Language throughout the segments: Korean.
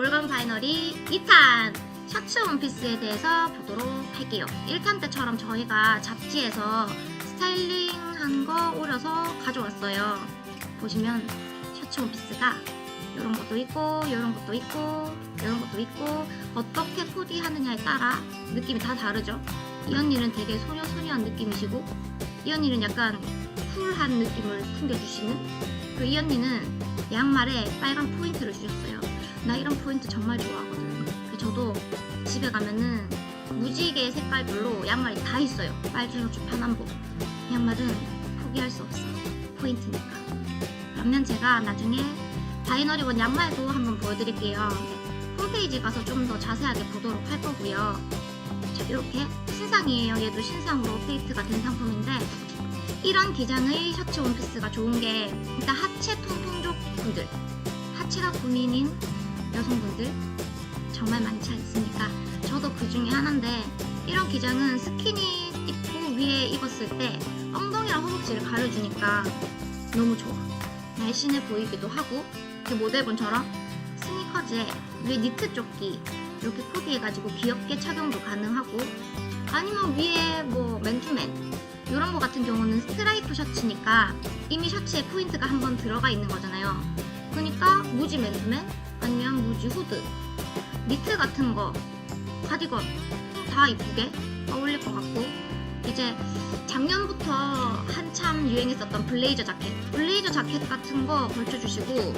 월간 바이너리 2탄 셔츠 원피스에 대해서 보도록 할게요. 1탄 때처럼 저희가 잡지에서 스타일링한 거 오려서 가져왔어요. 보시면 셔츠 원피스가 이런 것도 있고 이런 것도 있고 이런 것도 있고 어떻게 코디하느냐에 따라 느낌이 다 다르죠. 이 언니는 되게 소녀소녀한 느낌이시고 이 언니는 약간 쿨한 느낌을 풍겨주시는 그리고 이 언니는 양말에 빨간 포인트를 주셨어요. 나 이런 포인트 정말 좋아하거든. 그래서 저도 집에 가면은 무지개 색깔별로 양말이 다 있어요. 빨주노초 파남보. 이 양말은 포기할 수 없어. 포인트니까. 그러면 제가 나중에 바이너리 원 양말도 한번 보여드릴게요. 홈페이지 가서 좀 더 자세하게 보도록 할 거고요. 자, 이렇게 신상이에요. 얘도 신상으로 업데이트가 된 상품인데 이런 기장의 셔츠 원피스가 좋은 게 일단 하체 통통족 분들 하체가 고민인 여성분들 정말 많지 않습니까? 저도 그 중에 하나인데 이런 기장은 스키니 입고 위에 입었을 때 엉덩이랑 허벅지를 가려주니까 너무 좋아 날씬해 보이기도 하고 그 모델분처럼 스니커즈에 위에 니트 조끼 이렇게 코디해가지고 귀엽게 착용도 가능하고 아니면 위에 뭐 맨투맨 이런 거 같은 경우는 스트라이프 셔츠니까 이미 셔츠에 포인트가 한번 들어가 있는 거잖아요. 그러니까 무지 맨투맨 아니면 무지 후드, 니트 같은 거, 가디건 다 이쁘게 어울릴 것 같고 이제 작년부터 한참 유행했었던 블레이저 자켓, 블레이저 자켓 같은 거 걸쳐주시고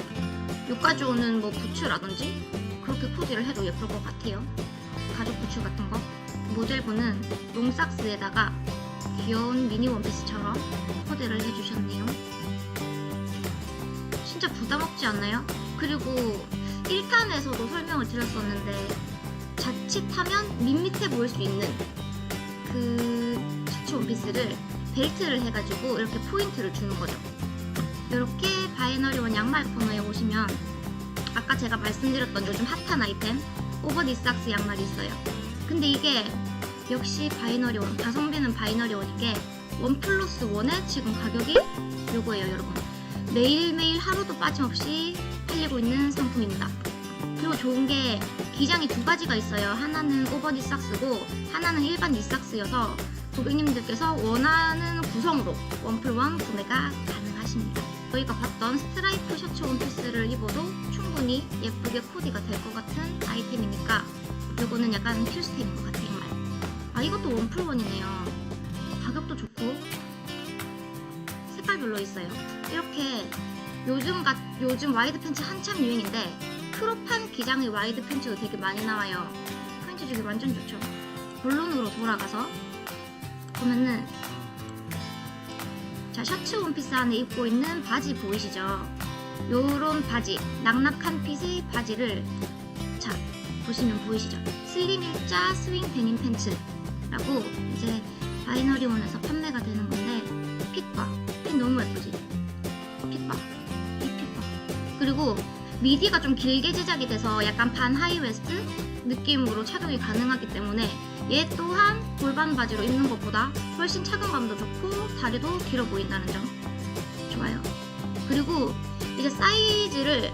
여기까지 오는 뭐 부츠라든지 그렇게 코디를 해도 예쁠 것 같아요. 가죽 부츠 같은 거. 모델분은 롱삭스에다가 귀여운 미니 원피스처럼 코디를 해주셨네요. 진짜 부담 없지 않나요? 그리고 1탄에서도 설명을 드렸었는데 자칫하면 밋밋해 보일 수 있는 그 셔츠 원피스를 벨트를 해가지고 이렇게 포인트를 주는 거죠. 이렇게 바이너리원 양말 코너에 오시면 아까 제가 말씀드렸던 요즘 핫한 아이템 오버디삭스 양말이 있어요. 근데 이게 역시 바이너리원 가성비는 바이너리원이게 원 플러스 원에 지금 가격이 요거예요 여러분 매일매일 하루도 빠짐없이 팔리고 있는 상품입니다. 그리고 좋은 게 기장이 두 가지가 있어요. 하나는 오버디 삭스고 하나는 일반 니삭스여서 고객님들께서 원하는 구성으로 원플원 구매가 가능하십니다. 저희가 봤던 스트라이프 셔츠 원피스를 입어도 충분히 예쁘게 코디가 될 것 같은 아이템이니까 이거는 약간 필수템인 것 같아요 정말. 아 이것도 원플원이네요. 가격도 좋고 색깔별로 있어요. 이렇게 요즘 가, 요즘 와이드 팬츠 한참 유행인데 크롭한 기장의 와이드 팬츠도 되게 많이 나와요. 포인트 주기 완전 좋죠. 본론으로 돌아가서 보면은 자 셔츠 원피스 안에 입고 있는 바지 보이시죠? 요런 바지 낙낙한 핏의 바지를 자 보시면 보이시죠? 슬림 일자 스윙 데님 팬츠라고 이제 바이너리 원에서 판매가 되는 건데 핏봐 핏 너무 예쁘지 미디가 좀 길게 제작이 돼서 약간 반 하이웨스트 느낌으로 착용이 가능하기 때문에 얘 또한 골반 바지로 입는 것보다 훨씬 착용감도 좋고 다리도 길어 보인다는 점. 좋아요. 그리고 이제 사이즈를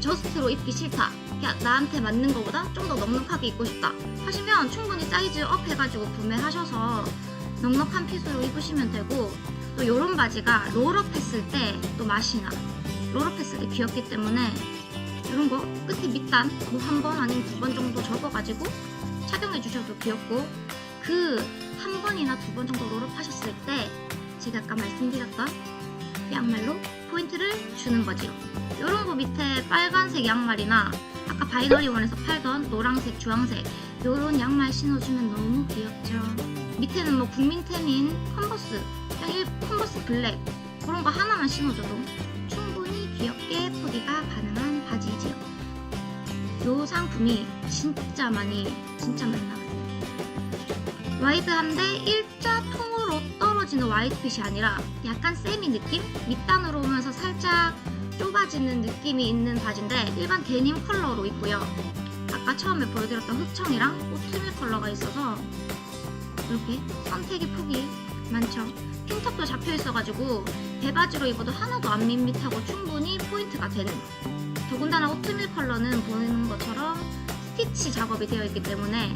저스트로 입기 싫다. 그냥 나한테 맞는 것보다 좀 더 넉넉하게 입고 싶다. 하시면 충분히 사이즈 업 해가지고 구매하셔서 넉넉한 핏으로 입으시면 되고 또 이런 바지가 롤업 했을 때 또 맛이 나 때 귀엽기 때문에 이런 거 끝에 밑단 뭐 한 번 아니면 두 번 정도 접어가지고 착용해 주셔도 귀엽고 그 한 번이나 두 번 정도 롤업 하셨을 때 제가 아까 말씀드렸던 양말로 포인트를 주는 거지요 이런 거 밑에 빨간색 양말이나 아까 바이너리원에서 팔던 노란색, 주황색 이런 양말 신어주면 너무 귀엽죠. 밑에는 뭐 국민템인 컨버스, 그냥 일 컨버스 블랙 그런 거 하나만 신어줘도 이 상품이 진짜 많이 진짜 많이 나왔어요. 와이드한데 일자 통으로 떨어지는 와이드핏이 아니라 약간 세미 느낌? 밑단으로 오면서 살짝 좁아지는 느낌이 있는 바지인데 일반 데님 컬러로 있고요. 아까 처음에 보여드렸던 흑청이랑 오트밀 컬러가 있어서 이렇게 선택의 폭이 많죠. 핀턱도 잡혀 있어가지고 배바지로 입어도 하나도 안 밋밋하고 충분히 포인트가 되는 더군다나 오트밀 컬러는 보는 것처럼 스티치 작업이 되어 있기 때문에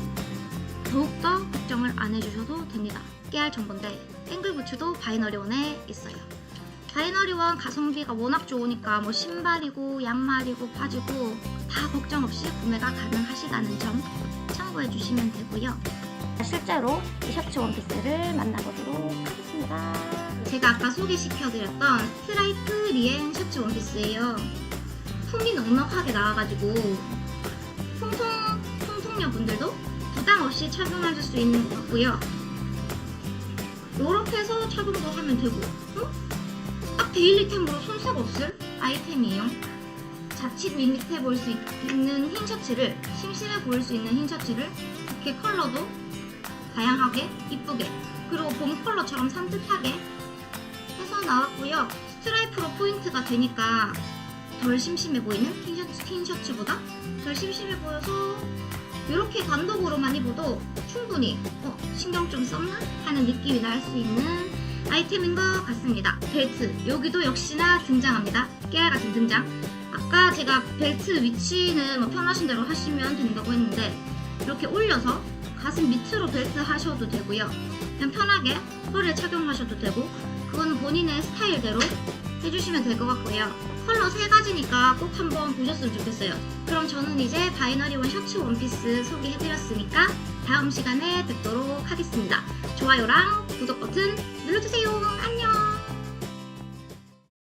더욱더 걱정을 안 해주셔도 됩니다. 깨알 정보인데 앵글 부츠도 바이너리원에 있어요. 바이너리원 가성비가 워낙 좋으니까 뭐 신발이고 양말이고 바지고 다 걱정 없이 구매가 가능하시다는 점 참고해 주시면 되고요. 실제로 이 셔츠 원피스를 만나보도록 하겠습니다. 제가 아까 소개시켜드렸던 스트라이프 리엔 셔츠 원피스예요. 품이 넉넉하게 나와가지고 통통 통통녀 분들도 부담 없이 착용하실 수 있는 것 같고요. 이렇게 해서 착용도 하면 되고, 어? 딱 데일리템으로 손색 없을 아이템이에요. 자칫 밋밋해 보일 수 있는 흰 셔츠를 심심해 보일 수 있는 흰 셔츠를 이렇게 컬러도 다양하게 이쁘게 그리고 봄 컬러처럼 산뜻하게 해서 나왔고요. 스트라이프로 포인트가 되니까 덜 심심해 보이는 흰 셔츠, 흰 셔츠보다 덜 심심해 보여서 이렇게 단독으로만 입어도 충분히 어, 신경 좀 썼나 하는 느낌이 날 수 있는 아이템인 것 같습니다. 벨트 여기도 역시나 등장합니다. 깨알 같은 등장. 아까 제가 벨트 위치는 뭐 편하신 대로 하시면 된다고 했는데 이렇게 올려서 가슴 밑으로 벨트 하셔도 되고요. 그냥 편하게 허리에 착용하셔도 되고 그거는 본인의 스타일대로 해주시면 될 것 같고요. 컬러 세 가지니까 꼭 한번 보셨으면 좋겠어요. 그럼 저는 이제 바이너리원 셔츠 원피스 소개해드렸으니까 다음 시간에 뵙도록 하겠습니다. 좋아요랑 구독 버튼 눌러주세요. 안녕!